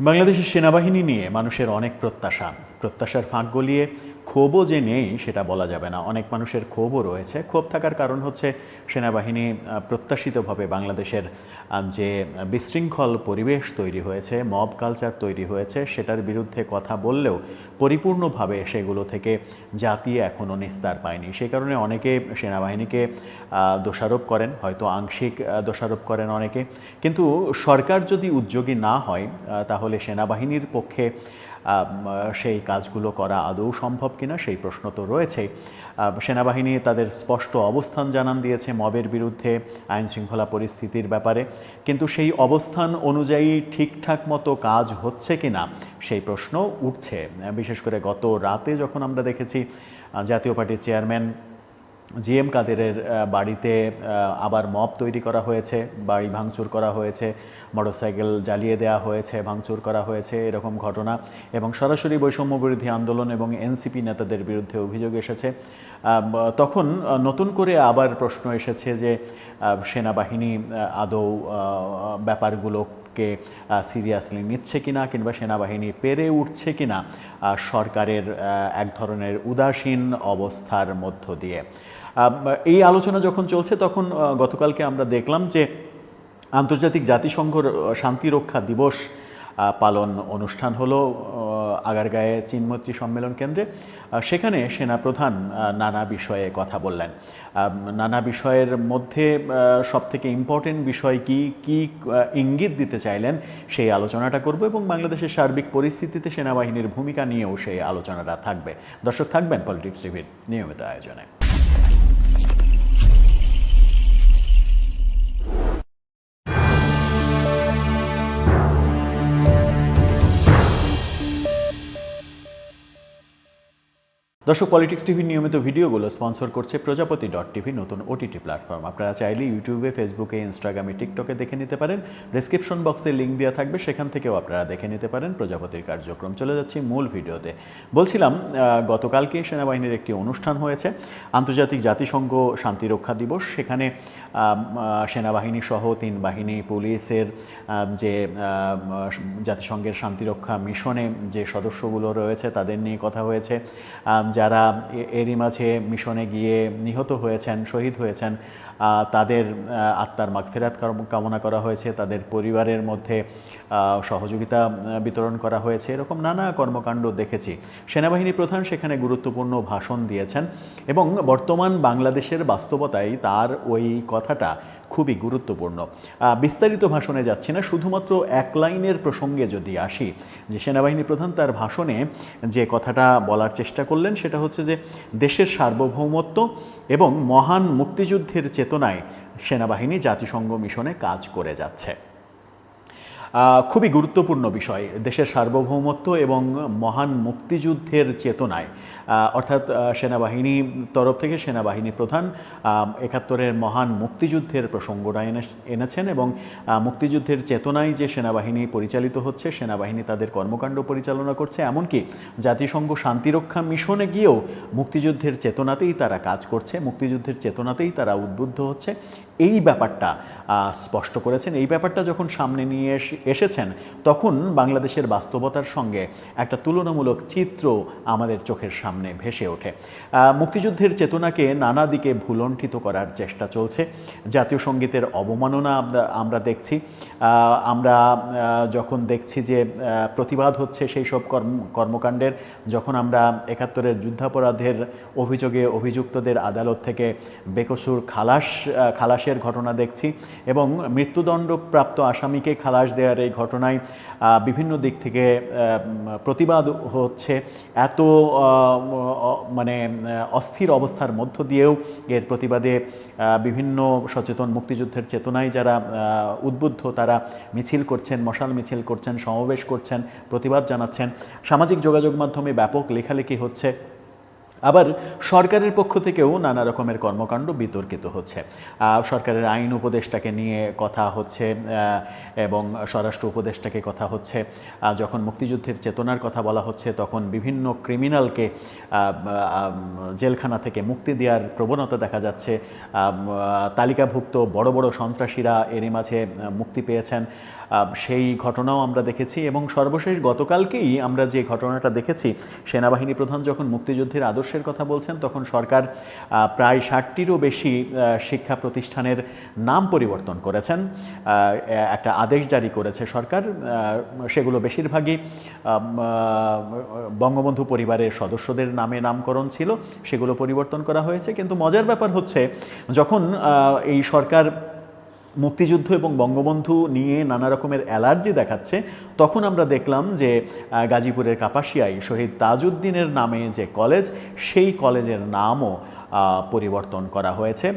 বাংলাদেশের সেনাবাহিনী নিয়ে মানুষের অনেক প্রত্যাশা। প্রত্যাশার ফাঁক গলিয়ে ক্ষোভও যে নেই সেটা বলা যাবে না। অনেক মানুষের ক্ষোভও রয়েছে। ক্ষোভ থাকার কারণ হচ্ছে সেনাবাহিনী প্রত্যাশিতভাবে বাংলাদেশের যে বিশৃঙ্খল পরিবেশ তৈরি হয়েছে, মব কালচার তৈরি হয়েছে, সেটার বিরুদ্ধে কথা বললেও পরিপূর্ণভাবে সেগুলো থেকে জাতি এখনও নিস্তার পায়নি। সেই কারণে অনেকে সেনাবাহিনীকে দোষারোপ করেন, হয়তো আংশিক দোষারোপ করেন অনেকে। কিন্তু সরকার যদি উদ্যোগী না হয় তাহলে সেনাবাহিনীর পক্ষে সেই কাজগুলো করা আদৌ সম্ভব কিনা সেই প্রশ্ন তো রয়েছে। সেনাবাহিনী তাদের স্পষ্ট অবস্থান জানান দিয়েছে মবের বিরুদ্ধে আইন শৃঙ্খলা পরিস্থিতির ব্যাপারে। কিন্তু সেই অবস্থান অনুযায়ী ঠিকঠাক মতো কাজ হচ্ছে কি না সেই প্রশ্ন উঠছে। বিশেষ করে গত রাতে যখন আমরা দেখেছি জাতীয় পার্টির চেয়ারম্যান জি এম কাদেরের বাড়িতে আবার মব তৈরি করা হয়েছে বাড়ি ভাঙচুর করা হয়েছে মোটরসাইকেল জ্বালিয়ে দেওয়া হয়েছে ভাঙচুর করা হয়েছে এরকম ঘটনা। এবং সরাসরি বৈষম্য বিরোধী আন্দোলন এবং এনসিপি নেতাদের বিরুদ্ধে অভিযোগ এসেছে। তখন নতুন করে আবার প্রশ্ন এসেছে যে সেনাবাহিনী আদৌ আহ, ব্যাপারগুলোকে সিরিয়াসলি নিচ্ছে কিনা কিংবা সেনাবাহিনী পেরে উঠছে কিনা সরকারের এক ধরনের উদাসীন অবস্থার মধ্য দিয়ে। এই আলোচনা যখন চলছে তখন গতকালকে আমরা দেখলাম যে আন্তর্জাতিক জাতিসংঘর শান্তিরক্ষা দিবস পালন অনুষ্ঠান হলো আগারগাঁয়ে চীনমৈত্রী সম্মেলন কেন্দ্রে সেখানে সেনাপ্রধান নানা বিষয়ে কথা বললেন। নানা বিষয়ের মধ্যে সবথেকে ইম্পর্টেন্ট বিষয় কি কি ইঙ্গিত দিতে চাইলেন সেই আলোচনাটা করব এবং বাংলাদেশের সার্বিক পরিস্থিতিতে সেনাবাহিনীর ভূমিকা নিয়েও সেই আলোচনাটা থাকবে। দর্শক থাকবেন পলিটিক্স টিভির নিয়মিত আয়োজনে। দর্শক পলিটিক্স টিভির নিয়মিত ভিডিওগুলো স্পন্সর করছে প্রজাপতি ডট টিভি নতুন ওটিটি প্ল্যাটফর্ম আপনারা চাইলে ইউটিউবে ফেসবুকে ইনস্টাগ্রামে টিকটকে দেখে নিতে পারেন। ডিসক্রিপশন বক্সে লিঙ্ক দেওয়া থাকবে, সেখান থেকেও আপনারা দেখে নিতে পারেন প্রজাপতির কার্যক্রম। চলে যাচ্ছি মূল ভিডিওতে। বলছিলাম গতকালকে সেনাবাহিনীর একটি অনুষ্ঠান হয়েছে, আন্তর্জাতিক জাতিসংঘ শান্তিরক্ষা দিবস। সেখানে সেনাবাহিনী সহ তিন বাহিনী, পুলিশের যে জাতিসংঘের শান্তিরক্ষা মিশনে যে সদস্যগুলো রয়েছে, তাদের নিয়ে কথা হয়েছে। যারা এরই মাঝে মিশনে গিয়ে নিহত হয়েছেন, শহীদ হয়েছেন তাদের আত্মার মাগফেরাত কাম- কামনা করা হয়েছে, তাদের পরিবারের মধ্যে সহযোগিতা বিতরণ করা হয়েছে, এরকম নানা কর্মকাণ্ড দেখেছি। সেনাবাহিনী প্রধান সেখানে গুরুত্বপূর্ণ ভাষণ দিয়েছেন এবং বর্তমান বাংলাদেশের বাস্তবতায় তার ওই কথাটা খুবই গুরুত্বপূর্ণ। বিস্তারিত ভাষণে যাচ্ছি না, শুধুমাত্র এক লাইনের প্রসঙ্গে যদি আসি, যে সেনাবাহিনী প্রধান তার ভাষণে যে কথাটা বলার চেষ্টা করলেন, সেটা হচ্ছে যে দেশের সার্বভৌমত্ব এবং মহান মুক্তিযুদ্ধের চেতনায় সেনাবাহিনী জাতিসংঘ মিশনে কাজ করে যাচ্ছে। খুবই গুরুত্বপূর্ণ বিষয়, দেশের সার্বভৌমত্ব এবং মহান মুক্তিযুদ্ধের চেতনায়। অর্থাৎ সেনাবাহিনী তরফ থেকে সেনাবাহিনী প্রধান একাত্তরের মহান মুক্তিযুদ্ধের প্রসঙ্গটা এনে- এনেছেন এবং মুক্তিযুদ্ধের চেতনায় যে সেনাবাহিনী পরিচালিত হচ্ছে, সেনাবাহিনী তাদের কর্মকাণ্ড পরিচালনা করছে, এমনকি জাতিসংঘ শান্তিরক্ষা মিশনে গিয়েও মুক্তিযুদ্ধের চেতনাতেই তারা কাজ করছে, মুক্তিযুদ্ধের চেতনাতেই তারা উদ্বুদ্ধ হচ্ছে। এই ব্যাপারটা স্পষ্ট করেছেন। এই ব্যাপারটা যখন সামনে নিয়ে এস- এসেছেন তখন বাংলাদেশের বাস্তবতার সঙ্গে একটা তুলনামূলক চিত্র আমাদের চোখের সামনে ভেসে ওঠে। মুক্তিযুদ্ধের চেতনাকে নানা দিকে ভুলণ্ঠিত করার চেষ্টা চলছে। জাতীয় সঙ্গীতের অবমাননা আমরা- দেখছি। আমরা যখন দেখছি যে প্রতিবাদ হচ্ছে সেই সব কর্ম কর্মকাণ্ডের যখন আমরা একাত্তরের যুদ্ধাপরাধের অভিযোগে অভিযুক্তদের আদালত থেকে বেকসুর খালাস আহ, খালাসের ঘটনা দেখছি এবং মৃত্যুদণ্ডপ্রাপ্ত আসামিকে খালাস দেওয়ার এই ঘটনায় বিভিন্ন দিক থেকে প্রতিবাদ হচ্ছে এত মানে অস্থির অবস্থার মধ্য দিয়েও এর প্রতিবাদে বিভিন্ন সচেতন মুক্তিযুদ্ধের চেতনায় যারা উদ্বুদ্ধ তারা মিছিল করছেন, মশাল মিছিল করছেন, সমাবেশ করছেন, প্রতিবাদ জানাচ্ছেন। সামাজিক যোগাযোগ মাধ্যমে ব্যাপক লেখালেখি হচ্ছে। আবার সরকারের পক্ষ থেকেও নানা রকমের কর্মকাণ্ড বিতর্কিত হচ্ছে। সরকারের আইন উপদেষ্টাকে নিয়ে কথা হচ্ছে এবং স্বরাষ্ট্র উপদেষ্টাকে কথা হচ্ছে। যখন মুক্তিযুদ্ধের চেতনার কথা বলা হচ্ছে, তখন বিভিন্ন ক্রিমিনালকে জেলখানা থেকে মুক্তি দেওয়ার প্রবণতা দেখা যাচ্ছে। তালিকাভুক্ত বড় বড় সন্ত্রাসীরা এরই মাঝে মুক্তি পেয়েছেন। সেই ঘটনাও আমরা দেখেছি এবং সর্বশেষ গতকালকেই আমরা যে ঘটনাটা দেখেছি, সেনাবাহিনী প্রধান যখন মুক্তিযুদ্ধের আদর্শের কথা বলছেন, তখন সরকার প্রায় ষাটটিরও বেশি শিক্ষা প্রতিষ্ঠানের নাম পরিবর্তন করেছেন। একটা আদেশ জারি করেছে সরকার সেগুলো বেশিরভাগই বঙ্গবন্ধু পরিবারের সদস্যদের নামে নামকরণ ছিল, সেগুলো পরিবর্তন করা হয়েছে। কিন্তু মজার ব্যাপার হচ্ছে, যখন এই সরকার মুক্তিযুদ্ধ এবং বঙ্গবন্ধু নিয়ে নানা রকমের অ্যালার্জি দেখাচ্ছে, তখন আমরা দেখলাম যে গাজীপুরের কাপাসিয়ায় শহীদ তাজউদ্দিনের নামে যে কলেজ, সেই কলেজের নামও পরিবর্তন করা হয়েছে।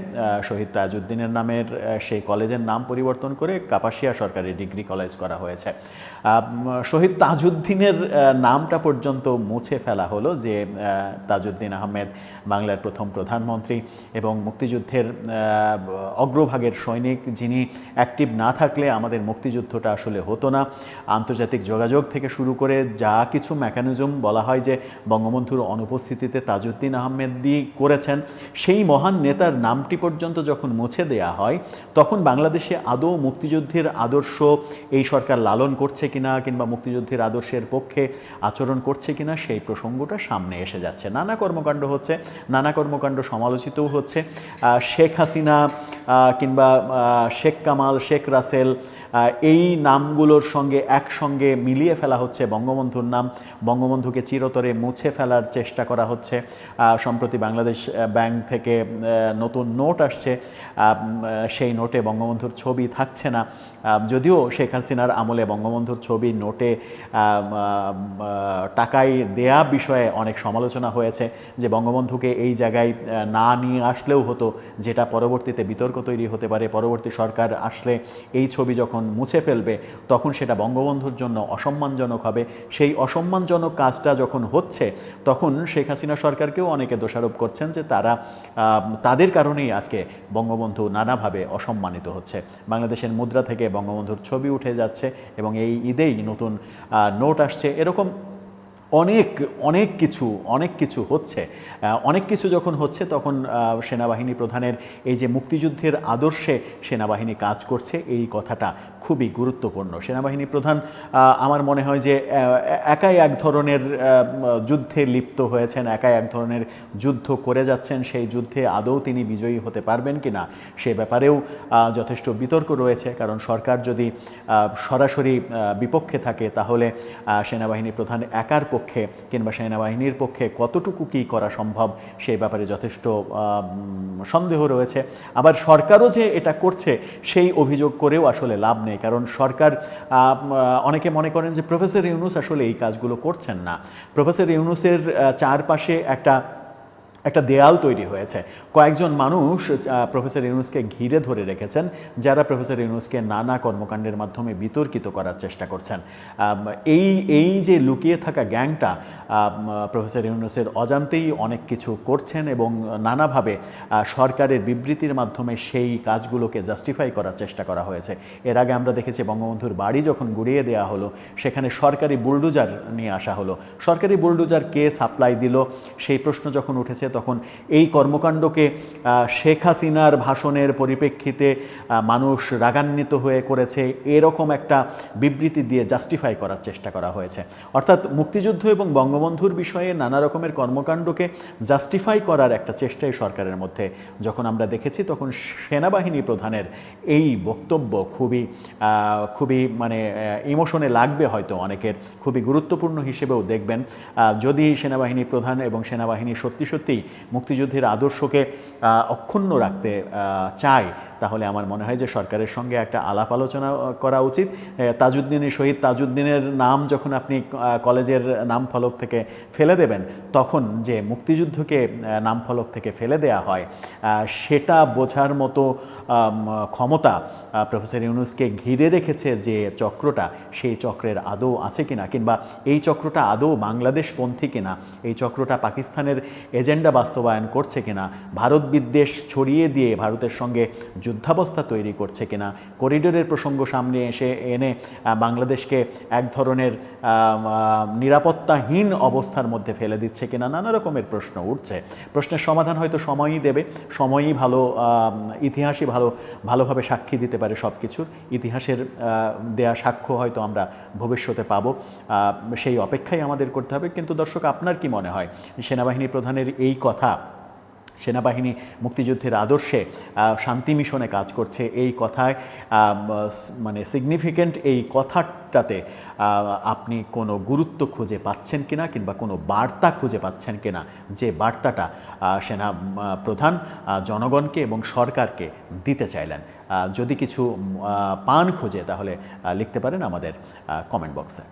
শহীদ তাজউদ্দিনের নামের সেই কলেজের নাম পরিবর্তন করে কাপাসিয়া সরকারি ডিগ্রি কলেজ করা হয়েছে। শহীদ তাজউদ্দিনের নামটা পর্যন্ত মুছে ফেলা হলো যে তাজউদ্দিন আহমেদ বাংলার প্রথম প্রধানমন্ত্রী এবং মুক্তিযুদ্ধের অগ্রভাগের সৈনিক যিনি অ্যাক্টিভ না থাকলে আমাদের মুক্তিযুদ্ধটা আসলে হতো না। আন্তর্জাতিক যোগাযোগ থেকে শুরু করে যা কিছু মেকানিজম বলা হয় যে, বঙ্গবন্ধুর অনুপস্থিতিতে তাজউদ্দিন আহমেদ আহমেদই করেছেন। সেই মহান নেতার নামটি পর্যন্ত যখন মুছে দেয়া হয়, তখন বাংলাদেশে আদৌ মুক্তিযুদ্ধের আদর্শ এই সরকার লালন করছে কিনা কিংবা মুক্তিযুদ্ধের আদর্শের পক্ষে আচরণ করছে কিনা সেই প্রসঙ্গটা সামনে এসে যাচ্ছে। নানা কর্মকাণ্ড হচ্ছে, নানা কর্মকাণ্ড সমালোচিতও হচ্ছে। শেখ হাসিনা কিংবা শেখ কামাল, শেখ রাসেল এই নামগুলোর সঙ্গে একসঙ্গে মিলিয়ে ফেলা হচ্ছে বঙ্গবন্ধুর নাম। বঙ্গবন্ধুকে চিরতরে মুছে ফেলার চেষ্টা করা হচ্ছে। সম্প্রতি বাংলাদেশ ব্যাংক থেকে নতুন নোট আসছে। সেই নোটে বঙ্গবন্ধুর ছবি থাকছে না। যদিও শেখ হাসিনার আমলে বঙ্গবন্ধুর ছবি নোটে টাকায় দেয়া বিষয়ে অনেক সমালোচনা হয়েছে যে বঙ্গবন্ধুকে এই জায়গায় না নিয়ে আসলেও হতো, যেটা পরবর্তীতে বিতর্ক তৈরি হতে পারে। পরবর্তী সরকার আসলে এই ছবি যখন মুছে ফেলবে, তখন সেটা বঙ্গবন্ধুর জন্য অসম্মানজনক হবে। সেই অসম্মানজনক কাজটা যখন হচ্ছে, তখন শেখ হাসিনা সরকারকেও অনেকে দোষারোপ করছেন যে তারা তাদের কারণেই আজকে বঙ্গবন্ধু নানাভাবে অসম্মানিত হচ্ছে। বাংলাদেশের মুদ্রা থেকে বঙ্গবন্ধুর ছবি উঠে যাচ্ছে এবং এই ঈদেই নতুন নোট আসছে। এরকম অনেক অনেক কিছু অনেক কিছু হচ্ছে। অনেক কিছু যখন হচ্ছে তখন সেনাবাহিনী প্রধানের এই যে মুক্তিযুদ্ধের আদর্শে সেনাবাহিনী কাজ করছে, এই কথাটা খুবই গুরুত্বপূর্ণ। সেনাবাহিনী প্রধান আমার মনে হয় যে একাই এক ধরনের যুদ্ধে লিপ্ত হয়েছেন, একাই এক ধরনের যুদ্ধ করে যাচ্ছেন, সেই যুদ্ধে আদৌ তিনি বিজয়ী হতে পারবেন কি না সে ব্যাপারেও যথেষ্ট বিতর্ক রয়েছে। কারণ সরকার যদি সরাসরি বিপক্ষে থাকে তাহলে সেনাবাহিনী প্রধান একার পক্ষে কিংবা সেনাবাহিনীর পক্ষে কতটুকু কী করা সম্ভব সেই ব্যাপারে যথেষ্ট সন্দেহ রয়েছে। আবার সরকারও যে এটা করছে, সেই অভিযোগ করেও আসলে লাভ নেই। কারণ সরকার অনেকে মনে করেন যে প্রফেসর ইউনুস আসলে এই কাজগুলো করছেন না। প্রফেসর ইউনুসের চারপাশে একটা একটা দেয়াল তৈরি হয়েছে। কয়েকজন মানুষ প্রফেসর ইউনুসকে ঘিরে ধরে রেখেছেন, যারা প্রফেসর ইউনুসকে নানা কর্মকাণ্ডের মাধ্যমে বিতর্কিত করার চেষ্টা করছেন। এই এই যে লুকিয়ে থাকা গ্যাংটা প্রফেসর ইউনুসের অজান্তেই অনেক কিছু করছেন এবং নানাভাবে সরকারের বিবৃতির মাধ্যমে সেই কাজগুলোকে জাস্টিফাই করার চেষ্টা করা হয়েছে। এর আগে আমরা দেখেছি বঙ্গবন্ধুর বাড়ি যখন গুড়িয়ে দেওয়া হলো, সেখানে সরকারি বুলডোজার নিয়ে আসা হলো। সরকারি বুলডোজার কে সাপ্লাই দিল? সেই প্রশ্ন যখন উঠেছে এই কর্মকাণ্ডকে শেখ হাসিনার ভাষণের পরিপ্রেক্ষিতে মানুষ রাগান্বিত হয়ে করেছে। এরকম একটা বিবৃতি দিয়ে জাস্টিফাই করার চেষ্টা করা হয়েছে। অর্থাৎ মুক্তিযুদ্ধ এবং বঙ্গবন্ধুর বিষয়ে নানা রকমের কর্মকাণ্ডকে জাস্টিফাই করার একটা চেষ্টাই সরকারের মধ্যে। যখন আমরা দেখেছি, তখন সেনাবাহিনী প্রধানের এই বক্তব্য খুবই খুবই মানে ইমোশনে লাগবে হয়তো অনেকের। খুবই গুরুত্বপূর্ণ হিসেবেও দেখবেন। যদি সেনাবাহিনী প্রধান এবং সেনাবাহিনী সত্যি সত্যিই মুক্তিযুদ্ধের আদর্শকে অক্ষুণ্ণ রাখতে চায়। তাহলে আমার মনে হয় যে সরকারের সঙ্গে একটা আলাপ আলোচনা করা উচিত। এ, তাজউদ্দিনের শহীদ তাজউদ্দিনের নাম যখন আপনি কলেজের নাম ফলক থেকে ফেলে দেবেন তখন যে মুক্তিযুদ্ধকে নাম ফলক থেকে ফেলে দেয়া হয় সেটা বোঝার মতো ক্ষমতা প্রফেসর ইউনুসকে ঘিরে রেখেছে যে চক্রটা সেই চক্রের আদৌ আছে কিনা কিংবা এই চক্রটা আদৌ বাংলাদেশপন্থী কিনা এই চক্রটা পাকিস্তানের এজেন্ডা বাস্তবায়ন করছে কিনা ভারত বিদ্বেষ ছড়িয়ে দিয়ে ভারতের সঙ্গে যুদ্ধাবস্থা তৈরি করছে কিনা। করিডোরের প্রসঙ্গ সামনে এসে এনে বাংলাদেশকে এক ধরনের নিরাপত্তাহীন অবস্থার মধ্যে ফেলে দিচ্ছে কিনা নানা রকমের প্রশ্ন উঠছে। প্রশ্নের সমাধান হয়তো সময়ই দেবে, সময়ই ভালো ইতিহাসই ভালো ভালো ভালোভাবে সাক্ষী দিতে পারে সব কিছুর ইতিহাসের দেয়া সাক্ষ্য হয়তো আমরা ভবিষ্যতে পাবো সেই অপেক্ষাই আমাদের করতে হবে। কিন্তু দর্শক, আপনার কি মনে হয়? সেনাবাহিনী প্রধানের এই কথা সেনাবাহিনী মুক্তিযুদ্ধের আদর্শে শান্তি মিশনে কাজ করছে। এই কথায় মানে সিগনিফিক্যান্ট এই কথাটাতে আপনি কোনো গুরুত্ব খুঁজে পাচ্ছেন কিনা কিংবা কোনো বার্তা খুঁজে পাচ্ছেন কিনা, যে বার্তাটা সেনা প্রধান জনগণকে এবং সরকারকে দিতে চাইলেন। যদি কিছু পান খুঁজে, তাহলে লিখতে পারেন আমাদের কমেন্ট বক্সে